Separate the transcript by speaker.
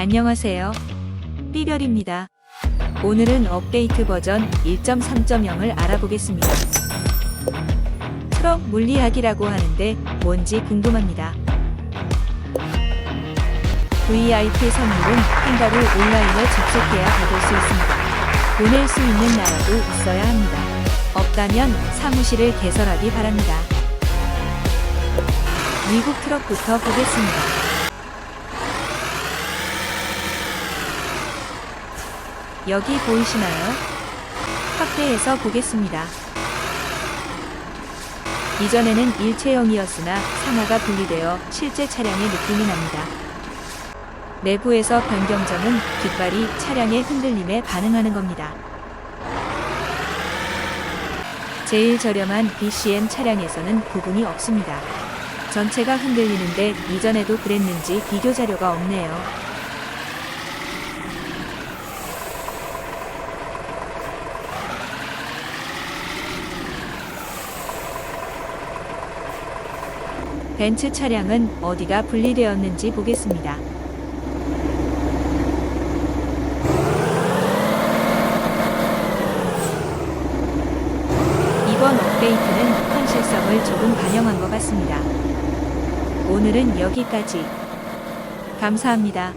Speaker 1: 안녕하세요. 삐별입니다. 오늘은 업데이트 버전 1.3.0을 알아보겠습니다. 트럭 물리학이라고 하는데 뭔지 궁금합니다. VIP 선물은 한가로 온라인에 접속해야 받을 수 있습니다. 보낼 수 있는 나라도 있어야 합니다. 없다면 사무실을 개설하기 바랍니다. 미국 트럭부터 보겠습니다. 여기 보이시나요? 확대해서 보겠습니다. 이전에는 일체형이었으나 상하가 분리되어 실제 차량의 느낌이 납니다. 내부에서 변경점은 깃발이 차량의 흔들림에 반응하는 겁니다. 제일 저렴한 BCM 차량에서는 부분이 없습니다. 전체가 흔들리는데 이전에도 그랬는지 비교 자료가 없네요. 벤츠 차량은 어디가 분리되었는지 보겠습니다. 이번 업데이트는 현실성을 조금 반영한 것 같습니다. 오늘은 여기까지. 감사합니다.